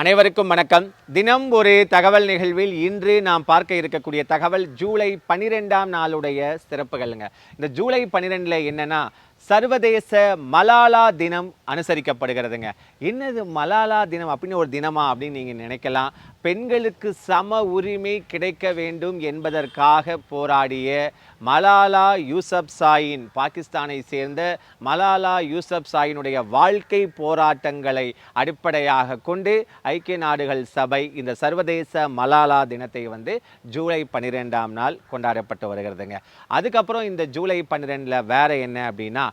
அனைவருக்கும் வணக்கம். தினம் ஒரு தகவல் நிகழ்வில் இன்று நாம் பார்க்க இருக்கக்கூடிய தகவல் ஜூலை பனிரெண்டாம் நாளுடைய சிறப்புகள்ங்க. இந்த ஜூலை பனிரெண்டில் என்னன்னா சர்வதேச மலாலா தினம் அனுசரிக்கப்படுகிறதுங்க. என்னது மலாலா தினம் அப்படின்னு ஒரு தினமா அப்படின்னு நீங்கள் நினைக்கலாம். பெண்களுக்கு சம உரிமை கிடைக்க வேண்டும் என்பதற்காக போராடிய மலாலா யூசப் சாயின் பாகிஸ்தானை சேர்ந்த மலாலா யூசப் சாயினுடைய வாழ்க்கை போராட்டங்களை அடிப்படையாக கொண்டு ஐக்கிய நாடுகள் சபை இந்த சர்வதேச மலாலா தினத்தை வந்து ஜூலை பன்னிரெண்டாம் நாள் கொண்டாடப்பட்டு வருகிறதுங்க. அதுக்கப்புறம் இந்த ஜூலை பன்னிரெண்டில் வேற என்ன அப்படின்னா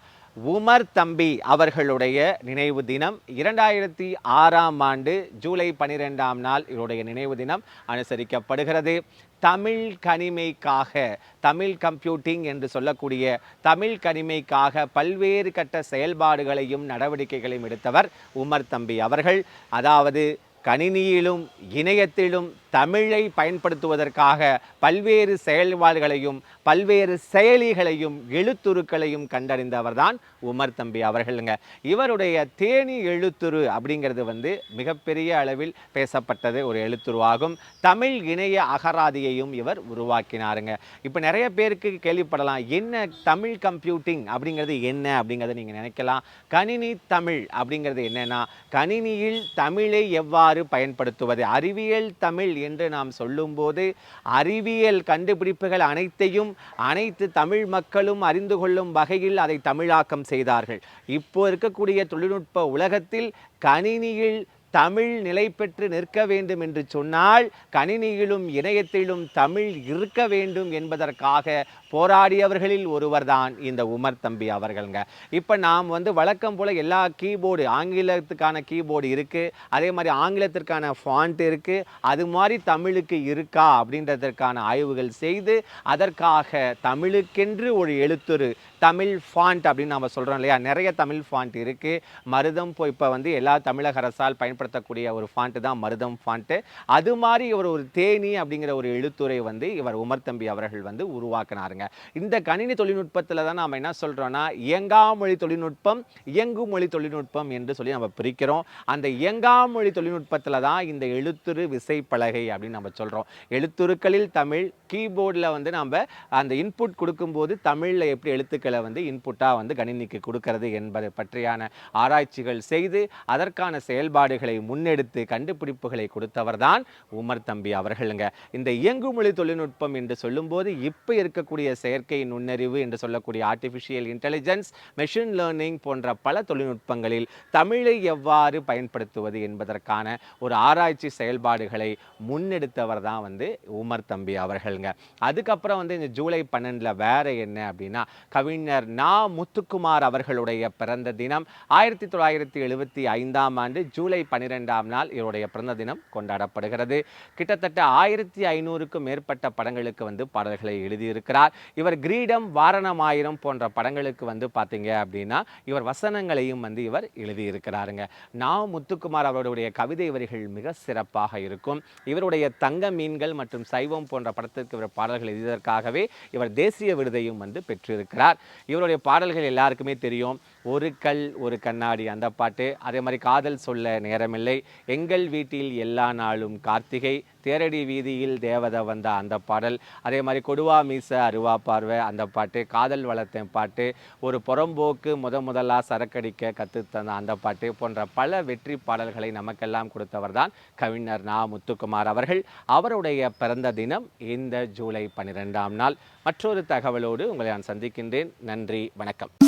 உமர் தம்பி அவர்களுடைய நினைவு தினம் இரண்டாயிரத்தி ஆறாம் ஆண்டு ஜூலை பனிரெண்டாம் நாள் இவருடைய நினைவு தினம் அனுசரிக்கப்படுகிறது. தமிழ் கனிமைக்காக தமிழ் கம்ப்யூட்டிங் என்று சொல்லக்கூடிய தமிழ் கனிமைக்காக பல்வேறு கட்ட செயல்பாடுகளையும் நடவடிக்கைகளையும் எடுத்தவர் உமர் தம்பி அவர்கள். அதாவது கணினியிலும் இணையத்திலும் தமிழை பயன்படுத்துவதற்காக பல்வேறு செயல்பாடுகளையும் பல்வேறு செயலிகளையும் எழுத்துருக்களையும் கண்டறிந்தவர்தான் உமர் தம்பி அவர்களுங்க. இவருடைய தேனி எழுத்துரு அப்படிங்கிறது வந்து மிகப்பெரிய அளவில் பேசப்பட்டது ஒரு எழுத்துருவாகும். தமிழ் இணைய அகராதியையும் இவர் உருவாக்கினாருங்க. இப்போ நிறைய பேருக்கு கேள்விப்படலாம் என்ன தமிழ் கம்ப்யூட்டிங் அப்படிங்கிறது என்ன அப்படிங்கிறத நீங்கள் நினைக்கலாம். கணினி தமிழ் அப்படிங்கிறது என்னென்னா கணினியில் தமிழை எவ்வாறு பயன்படுத்துவது அறிவியல் தமிழ் என்று நாம் சொல்லும்போது அறிவியல் கண்டுபிடிப்புகள் அனைத்தையும் அனைத்து தமிழ் மக்களும் அறிந்து கொள்ளும் வகையில் அதை தமிழாக்கம் செய்தார்கள். இப்போ இருக்கக்கூடிய தொழில்நுட்ப உலகத்தில் கணினியில் தமிழ் நிலை பெற்று நிற்க வேண்டும் என்று சொன்னால் கணினியிலும் இணையத்திலும் தமிழ் இருக்க வேண்டும் என்பதற்காக போராடியவர்களில் ஒருவர்தான் இந்த உமர் தம்பி அவர்களுங்க. இப்போ நாம் வந்து வழக்கம் போல் எல்லா கீபோர்டு ஆங்கிலத்துக்கான கீபோர்டு இருக்குது அதே மாதிரி ஆங்கிலத்திற்கான ஃபாண்ட் இருக்குது அது மாதிரி தமிழுக்கு இருக்கா அப்படின்றதற்கான ஆய்வுகள் செய்து அதற்காக தமிழுக்கென்று ஒரு எழுத்துரு தமிழ் ஃபாண்ட் அப்படின்னு நம்ம சொல்கிறோம் இல்லையா? நிறைய தமிழ் ஃபாண்ட் இருக்குது மருதம் இப்போ இப்போ வந்து எல்லா தமிழக அரசால் பயன்படுத்தக்கூடிய ஒரு ஃபாண்ட்டு தான் மருதம் ஃபாண்ட்டு அது மாதிரி இவர் ஒரு தேனி அப்படிங்கிற ஒரு எழுத்துறை வந்து இவர் உமர் தம்பி அவர்கள் வந்து உருவாக்கினாருங்க. இந்த கணினி தொழில்நுட்பத்தில் தான் நாம் என்ன சொல்கிறோன்னா இயங்காமொழி தொழில்நுட்பம் இயங்கு மொழி தொழில்நுட்பம் என்று சொல்லி நம்ம பிரிக்கிறோம். அந்த இயங்காமொழி தொழில்நுட்பத்தில் தான் இந்த எழுத்துரு விசைப்பலகை அப்படின்னு நம்ம சொல்கிறோம் எழுத்துருக்களில் தமிழ் கீபோர்டில் வந்து நம்ம அந்த இன்புட் கொடுக்கும்போது தமிழில் எப்படி எழுத்துக்களை வந்து இன்புட்டாக வந்து கணினிக்கு கொடுக்கறது என்பதை பற்றியான ஆராய்ச்சிகள் செய்து அதற்கான செயல்பாடுகள் முன்னெடுத்து கண்டுபிடிப்புகளை கொடுத்தவர் தான் உமர் தம்பி அவர்களுங்க. இந்த இயங்குமொழி தொழில்நுட்பம் என்று சொல்லும்போது இப்போ இருக்கக்கூடிய செயற்கை நுண்ணறிவு என்று சொல்லக்கூடிய ஆர்டிஃபிஷியல் இன்டெலிஜென்ஸ் மெஷின் லேர்னிங் போன்ற பல தொழில்நுட்பங்களில் தமிழை எவ்வாறு பயன்படுத்துவது என்பதற்கான ஒரு ஆராய்ச்சி செயல்பாடுகளை முன்னெடுத்தவர் தான் வந்து உமர் தம்பி அவர்களுங்க. அதுக்கப்புறம் வந்து இந்த ஜூலை பன்னெண்டில் வேற என்ன அப்படின்னா கவிஞர் நா. முத்துக்குமார் அவர்களுடைய பிறந்த தினம் ஆயிரத்தி தொள்ளாயிரத்தி எழுபத்தி ஐந்தாம் ஆண்டு ஜூலை பனிரெண்டாம் நாள் இவருடைய பிறந்த தினம் கொண்டாடப்படுகிறது. கிட்டத்தட்ட ஆயிரத்தி ஐநூறுக்கும் மேற்பட்ட படங்களுக்கு வந்து பாடல்களை எழுதியிருக்கிறார். இவர் கிரீடம் வாரணமாயிரம் போன்ற படங்களுக்கு வந்து பார்த்தீங்க அப்படின்னா இவர் வசனங்களையும் வந்து இவர் எழுதியிருக்கிறாருங்க. நா. முத்துக்குமார் அவருடைய கவிதை வரிகள் மிக சிறப்பாக இருக்கும். இவருடைய தங்க மீன்கள் மற்றும் சைவம் போன்ற படத்திற்கு இவர் பாடல்கள் எழுதியதற்காகவே இவர் தேசிய விருதையும் வந்து பெற்றிருக்கிறார். இவருடைய பாடல்கள் எல்லாருக்குமே தெரியும். ஒரு கல் ஒரு கண்ணாடி அந்த பாட்டு. அதே மாதிரி காதல் சொல்ல நேரமில்லை. எங்கள் வீட்டில் எல்லா நாளும் கார்த்திகை தேரடி வீதியில் தேவதை வந்த அந்த பாடல். அதே மாதிரி கொடுவா மீச அருவா பார்வை அந்த பாட்டு காதல் வளர்த்தேன் பாட்டு ஒரு புறம்போக்கு முத முதலா சரக்கடிக்க கத்து தந்த அந்த பாட்டு போன்ற பல வெற்றி பாடல்களை நமக்கெல்லாம் கொடுத்தவர் தான் கவிஞர் நா. முத்துக்குமார் அவர்கள். அவருடைய பிறந்த தினம் இந்த ஜூலை பன்னிரெண்டாம் நாள். மற்றொரு தகவலோடு உங்களை நான் சந்திக்கின்றேன். நன்றி வணக்கம்.